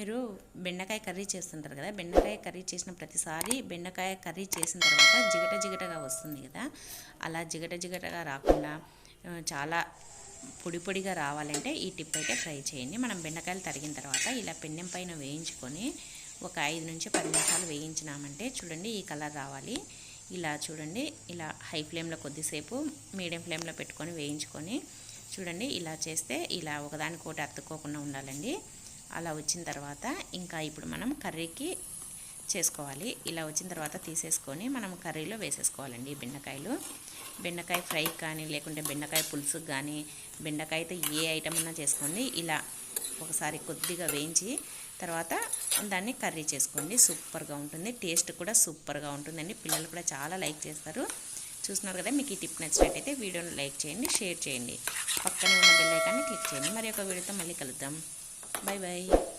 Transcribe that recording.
మీరు బెండకాయ కర్రీ చేస్తుంటారు కదా బెండకాయ కర్రీ చేసిన ప్రతిసారి బెండకాయ కర్రీ చేసిన తర్వాత జిగట జిగటగా వస్తుంది కదా. అలా జిగట జిగటగా రాకుండా చాలా పొడి పొడిగా రావాలంటే ఈ టిప్ అయితే ఫ్రై చేయండి. మనం బెండకాయలు తరిగిన తర్వాత ఇలా పెన్నెం పైన వేయించుకొని ఒక ఐదు నుంచి పది నిమిషాలు వేయించినామంటే చూడండి ఈ కలర్ రావాలి. ఇలా చూడండి ఇలా హై ఫ్లేమ్లో కొద్దిసేపు మీడియం ఫ్లేమ్లో పెట్టుకొని వేయించుకొని చూడండి ఇలా చేస్తే ఇలా ఒకదానికొకటి అతుక్కోకుండా ఉండాలండి. అలా వచ్చిన తర్వాత ఇంకా ఇప్పుడు మనం కర్రీకి చేసుకోవాలి. ఇలా వచ్చిన తర్వాత తీసేసుకొని మనం కర్రీలో వేసేసుకోవాలండి బెండకాయలు. బెండకాయ ఫ్రై కానీ లేకుంటే బెండకాయ పులుసు కానీ బెండకాయ అయితే ఏ ఐటమ్ అన్నా చేసుకోండి. ఇలా ఒకసారి కొద్దిగా వేయించి తర్వాత దాన్ని కర్రీ చేసుకోండి. సూపర్గా ఉంటుంది. టేస్ట్ కూడా సూపర్గా ఉంటుందండి. పిల్లలు కూడా చాలా లైక్ చేస్తారు. చూస్తున్నారు కదా మీకు ఈ టిప్ నచ్చినట్టయితే వీడియోని లైక్ చేయండి షేర్ చేయండి. పక్కనే ఉన్న బెల్ ఐకాన్ని క్లిక్ చేయండి. మరి ఒక వీడియోతో మళ్ళీ కలుద్దాం. bye bye.